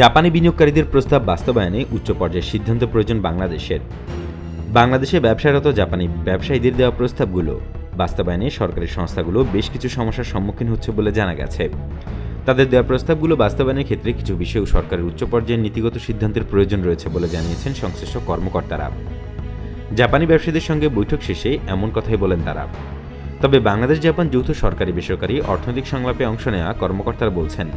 জাপানি বিনিয়োগকারীদের প্রস্তাব বাস্তবায়নে উচ্চ পর্যায়ের সিদ্ধান্ত প্রয়োজন বাংলাদেশের। বাংলাদেশে ব্যবসারত জাপানি ব্যবসায়ীদের দেওয়া প্রস্তাবগুলো বাস্তবায়নে সরকারি সংস্থাগুলো বেশ কিছু সমস্যার সম্মুখীন হচ্ছে বলে জানা গেছে। তাদের দেওয়া প্রস্তাবগুলো বাস্তবায়নের ক্ষেত্রে কিছু বিষয়েও সরকারের উচ্চ পর্যায়ের নীতিগত সিদ্ধান্তের প্রয়োজন রয়েছে বলে জানিয়েছেন সংশ্লিষ্ট কর্মকর্তারা। জাপানি ব্যবসায়ীদের সঙ্গে বৈঠক শেষে এমন কথাই বলেন তারা। তবে বাংলাদেশ জাপান যৌথ সরকারি বেসরকারি অর্থনৈতিক সংলাপে অংশ নেওয়া কর্মকর্তারা বলছেন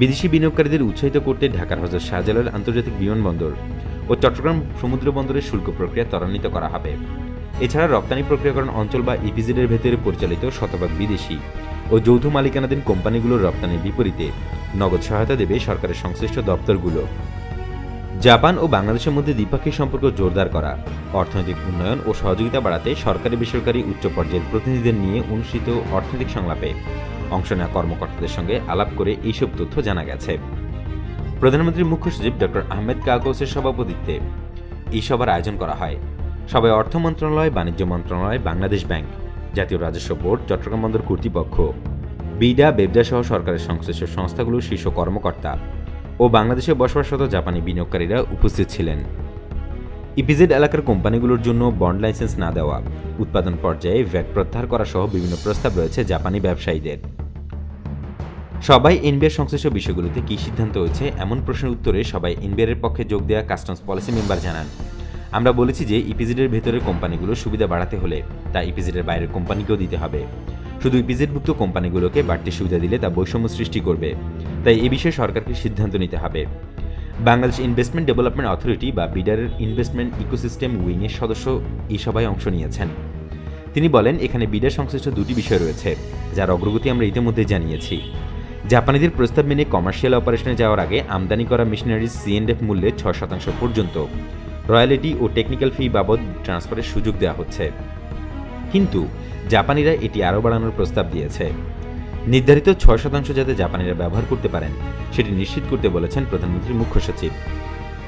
বিদেশি বিনিয়োগকারীদের উৎসাহিত করতে ঢাকার হজরত শাহজালাল আন্তর্জাতিক বিমানবন্দর ও চট্টগ্রাম সমুদ্র বন্দরের শুল্ক প্রক্রিয়া ত্বরান্বিত করা হবে। এছাড়া রপ্তানি প্রক্রিয়াকরণ অঞ্চল বা ইপিজেডের ভেতরে পরিচালিত শতভাগ বিদেশি ও যৌথ মালিকানাধীন কোম্পানিগুলোর রপ্তানির বিপরীতে নগদ সহায়তা দেবে সরকারের সংশ্লিষ্ট দপ্তরগুলো। জাপান ও বাংলাদেশের মধ্যে দ্বিপাক্ষিক সম্পর্ক জোরদার করা, অর্থনৈতিক উন্নয়ন ও সহযোগিতা বাড়াতে সরকারি বেসরকারি উচ্চ পর্যায়ের প্রতিনিধিদের নিয়ে অনুষ্ঠিত অর্থনৈতিক সংলাপে অংশ নেওয়া কর্মকর্তাদের সঙ্গে আলাপ করে এইসব তথ্য জানা গেছে। প্রধানমন্ত্রীর মুখ্য সচিব ডক্টর আহমেদ কাগজের সভাপতিত্বে এই সভার আয়োজন করা হয়। সভায় অর্থ মন্ত্রণালয়, বাণিজ্য মন্ত্রণালয়, বাংলাদেশ ব্যাংক, জাতীয় রাজস্ব বোর্ড, চট্টগ্রাম বন্দর কর্তৃপক্ষ, বিডা, বেবদা সহ সরকারের সংশ্লিষ্ট সংস্থাগুলোর শীর্ষ কর্মকর্তা ও বাংলাদেশে বসবাসরত জাপানি বিনিয়োগকারীরা উপস্থিত ছিলেন। ইপিজেড এলাকার কোম্পানিগুলোর জন্য বন্ড লাইসেন্স না দেওয়া, উৎপাদন পর্যায়ে ভ্যাট প্রত্যাহার করা সহ বিভিন্ন প্রস্তাব রয়েছে জাপানি ব্যবসায়ীদের। সবাই এনবিআর সংশ্লিষ্ট বিষয়গুলোতে কী সিদ্ধান্ত হয়েছে, এমন প্রশ্নের উত্তরে সবাই এনবিআরের পক্ষে যোগ দেওয়া কাস্টমস পলিসি মেম্বার জানান। আমরা বলেছি যে ইপিজেডের ভেতরের কোম্পানিগুলোর সুবিধা বাড়াতে হলে তা ইপিজেডের বাইরের কোম্পানিকেও দিতে হবে। শুধু ইপিজেডভুক্ত কোম্পানিগুলোকে বাড়তি সুবিধা দিলে তা বৈষম্য সৃষ্টি করবে। তাই এ বিষয়ে সরকারকে সিদ্ধান্ত নিতে হবে। বাংলাদেশ ইনভেস্টমেন্ট ডেভেলপমেন্ট অথরিটি বা বিডারের ইনভেস্টমেন্ট ইকোসিস্টেম উইংয়ের সদস্য এই সভায় অংশ নিয়েছেন। তিনি বলেন, এখানে বিডার সংশ্লিষ্ট দুটি বিষয় রয়েছে, যার অগ্রগতি আমরা ইতিমধ্যে জানিয়েছি। জাপানিদের প্রস্তাব মেনে কমার্শিয়াল অপারেশনে যাওয়ার আগে আমদানি করা মেশিনারিজ সিএনএফ মূল্যে ছয় শতাংশ পর্যন্ত। রয়্যালিটি ও টেকনিক্যাল ফি বাবদ ট্রান্সফারের সুযোগ দেওয়া হচ্ছে। কিন্তু জাপানিরা এটি আরও বাড়ানোর প্রস্তাব দিয়েছে। নির্ধারিত ছয় শতাংশ যাতে জাপানিরা ব্যবহার করতে পারেন, সেটি নিশ্চিত করতে বলেছেন প্রধানমন্ত্রীর মুখ্য সচিব।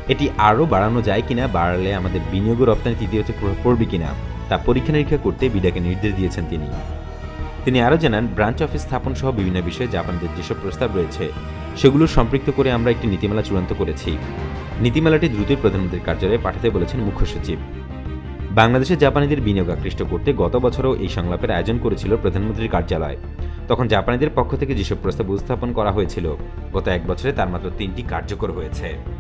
এটি আরও বাড়ানো যায় কিনা, বাড়ালে আমাদের বিনিয়োগ ও রপ্তানিতে ইতিবাচক প্রভাব পড়বে কিনা, তা পরীক্ষা নিরীক্ষা করতে বিডাকে নির্দেশ দিয়েছেন তিনি। তিনি আরও জানান, ব্রাঞ্চ অফিস স্থাপন সহ বিভিন্ন বিষয়ে জাপানিদের যেসব প্রস্তাব রয়েছে, সেগুলো সম্পৃক্ত করে আমরা একটি নীতিমালা চূড়ান্ত করেছি। নীতিমালাটি দ্রুতই প্রধানমন্ত্রীর কার্যালয়ে পাঠাতে বলেছেন মুখ্য সচিব। বাংলাদেশে জাপানিদের বিনিয়োগ আকৃষ্ট করতে গত বছরও এই সংলাপের আয়োজন করেছিল প্রধানমন্ত্রীর কার্যালয়। তখন জাপানিদের পক্ষ থেকে যেসব প্রস্তাব উপস্থাপন করা হয়েছিল, গত এক বছরে তার মাত্র তিনটি কার্যকর হয়েছে।